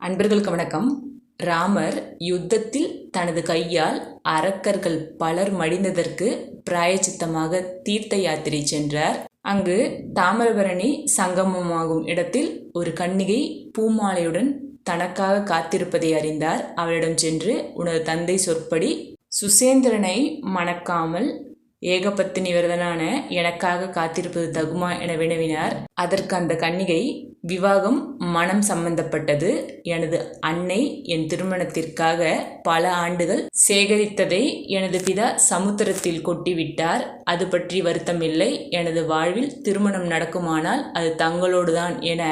அன்பர்களுக்கு வணக்கம். ராமர் யுத்தத்தில் தனது கையால் அரக்கர்கள் பலர் மடிந்ததற்கு பிராயச்சித்தமாக தீர்த்த யாத்திரை சென்றார். அங்கு தாமிரபரணி சங்கமமாகும் இடத்தில் ஒரு கன்னிகை பூமாலையுடன் தனக்காக காத்திருப்பதை அறிந்தார். அவளிடம் சென்று உனது தந்தை சொற்படி சுசேந்திரனை மணக்காமல் ஏகபத்தினி விரதனான எனக்காக காத்திருப்பது தகுமா என வினவினார். அதற்கு அந்த கன்னிகை விவாகம் மனம் சம்பந்தப்பட்டது. எனது அன்னை என் திருமணத்திற்காக பல ஆண்டுகள் சேகரித்ததை எனது பிதா சமுத்திரத்தில் கொட்டிவிட்டார். அது பற்றி வருத்தமில்லை. எனது வாழ்வில் திருமணம் நடக்குமானால் அது தங்களோடுதான் என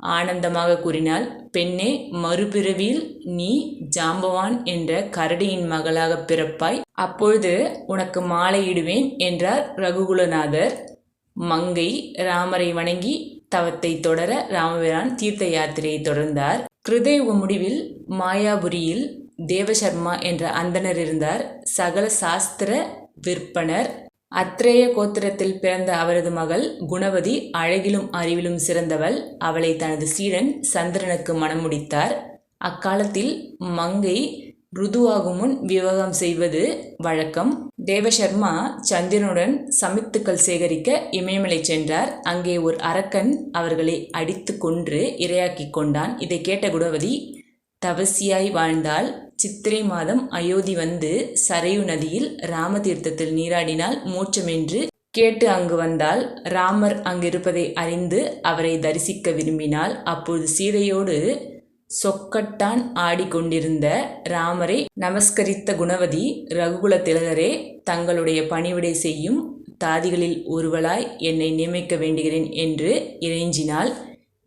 ஆனந்தமாக கூறினாள். பெண்ணே மறுபிறவியில் நீ ஜாம்பவான் என்ற கரடியின் மகளாக பிறப்பாய். அப்பொழுது உனக்கு மாலையிடுவேன் என்றார் ரகுகுலநாதர். மங்கை ராமரை வணங்கி தவத்தை தொடர ராமபிரான் தீர்த்த யாத்திரையை தொடர்ந்தார். கிருதயுக முடிவில் மாயாபுரியில் தேவசர்மா என்ற அந்தனர் இருந்தார். சகல சாஸ்திர விற்பனர். அத்ரேய கோத்திரத்தில் பிறந்த அவரது மகள் குணவதி அழகிலும் அறிவிலும் சிறந்தவள். அவளை தனது சீடன் சந்திரனுக்கு மணமுடித்தார் அக்காலத்தில் மங்கை ருதுவாகும் முன் விவாகம் செய்வது வழக்கம். தேவசர்மா சந்திரனுடன் சமித்துக்கள் சேகரிக்க இமயமலை சென்றார். அங்கே ஒரு அரக்கன் அவர்களை அடித்து கொன்று இரையாக்கி கொண்டான். இதை கேட்ட குடவதி தவசியாய் வாழ்ந்தால் சித்திரை மாதம் அயோத்தி வந்து சரையு நதியில் ராமதீர்த்தத்தில் நீராடினால் மோட்சமென்று கேட்டு அங்கு வந்தால் ராமர் அங்கிருப்பதை அறிந்து அவரை தரிசிக்க விரும்பினால் அப்போது சீதையோடு சொக்கட்டான் ஆடிக்கொண்டிருந்த ராமரை நமஸ்கரித்த குணவதி ரகுகுல திலகரே தங்களுடைய பணிவிடை செய்யும் தாதிகளில் ஒருவளாய் என்னை நியமிக்க வேண்டுகிறேன் என்று இறைஞ்சினாள்.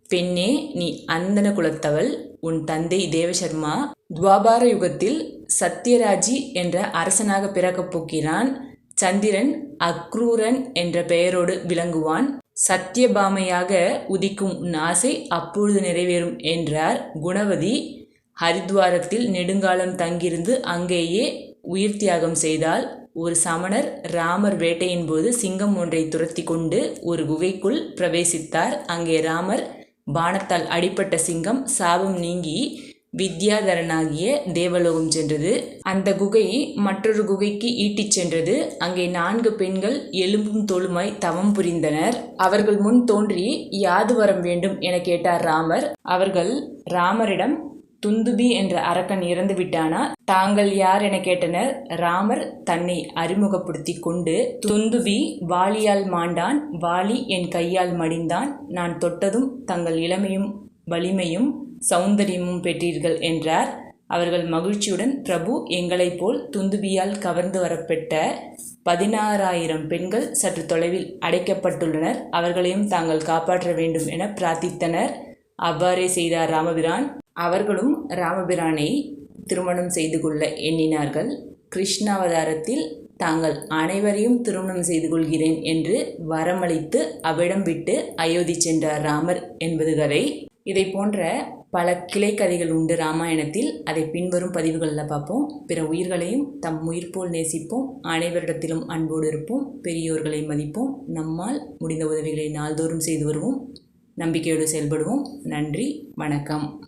பெண்ணே நீ அந்தன குலத்தவள். உன் தந்தை தேவசர்மா துவாபார யுகத்தில் சத்யராஜி என்ற அரசனாக பிறக்கப் போகிறான். சந்திரன் அக்ரூரன் என்ற பெயரோடு விளங்குவான். சத்தியபாமையாக உதிக்கும் உன் ஆசை அப்பொழுது நிறைவேறும் என்றார் குணவதி. ஹரித்வாரத்தில் நெடுங்காலம் தங்கியிருந்து அங்கேயே உயிர் தியாகம் செய்தால் ஒரு சமணர் ராமர் வேட்டையின் போது சிங்கம் ஒன்றை துரத்தி கொண்டு ஒரு குகைக்குள் பிரவேசித்தார். அங்கே ராமர் பானத்தால் அடிப்பட்ட சிங்கம் சாபம் நீங்கி வித்யாதரனாகிய தேவலோகம் சென்றது. அந்த குகை மற்றொரு குகைக்கு ஈட்டிச் சென்றது. அங்கே நான்கு பெண்கள் எலும்பும் தோளுமாய் தவம் புரிந்தனர். அவர்கள் முன் தோன்றி யாது வரம் வேண்டும்? என கேட்டார் ராமர். அவர்கள் ராமரிடம் துந்துபி என்ற அரக்கன் இறந்து விட்டானா? தாங்கள் யார்? என கேட்டனர். ராமர் தன்னை அறிமுகப்படுத்தி கொண்டு துந்துவி வாலியால் மாண்டான் வாலி என் கையால் மடிந்தான். நான் தொட்டதும் தங்கள் இளமையும் வலிமையும் சௌந்தரியமும் பெற்றீர்கள் என்றார். அவர்கள் மகிழ்ச்சியுடன் பிரபு எங்களைப் போல் துந்துபியால் கவர்ந்து வரப்பட்ட பதினாறாயிரம் பெண்கள் சற்று தொலைவில் அடைக்கப்பட்டுள்ளனர். அவர்களையும் தாங்கள் காப்பாற்ற வேண்டும் என பிரார்த்தித்தனர். அவ்வாறே செய்தார் ராமபிரான். அவர்களும் ராமபிரானை திருமணம் செய்து கொள்ள எண்ணினார்கள். கிருஷ்ணாவதாரத்தில் தாங்கள் அனைவரையும் திருமணம் செய்து கொள்கிறேன் என்று வரமளித்து அவ்விடம் விட்டு அயோத்தி சென்றார் ராமர் என்பது கதை இதை போன்ற பல கிளை கதைகள் உண்டு ராமாயணத்தில். அதை பின்வரும் பதிவுகளில் பார்ப்போம். பிற உயிர்களையும் தம் உயிர் போல் நேசிப்போம். அனைவரிடத்திலும் அன்போடு இருப்போம். பெரியோர்களை மதிப்போம். நம்மால் முடிந்த உதவிகளை நாள்தோறும் செய்து வருவோம். நம்பிக்கையோடு செயல்படுவோம். நன்றி. வணக்கம்.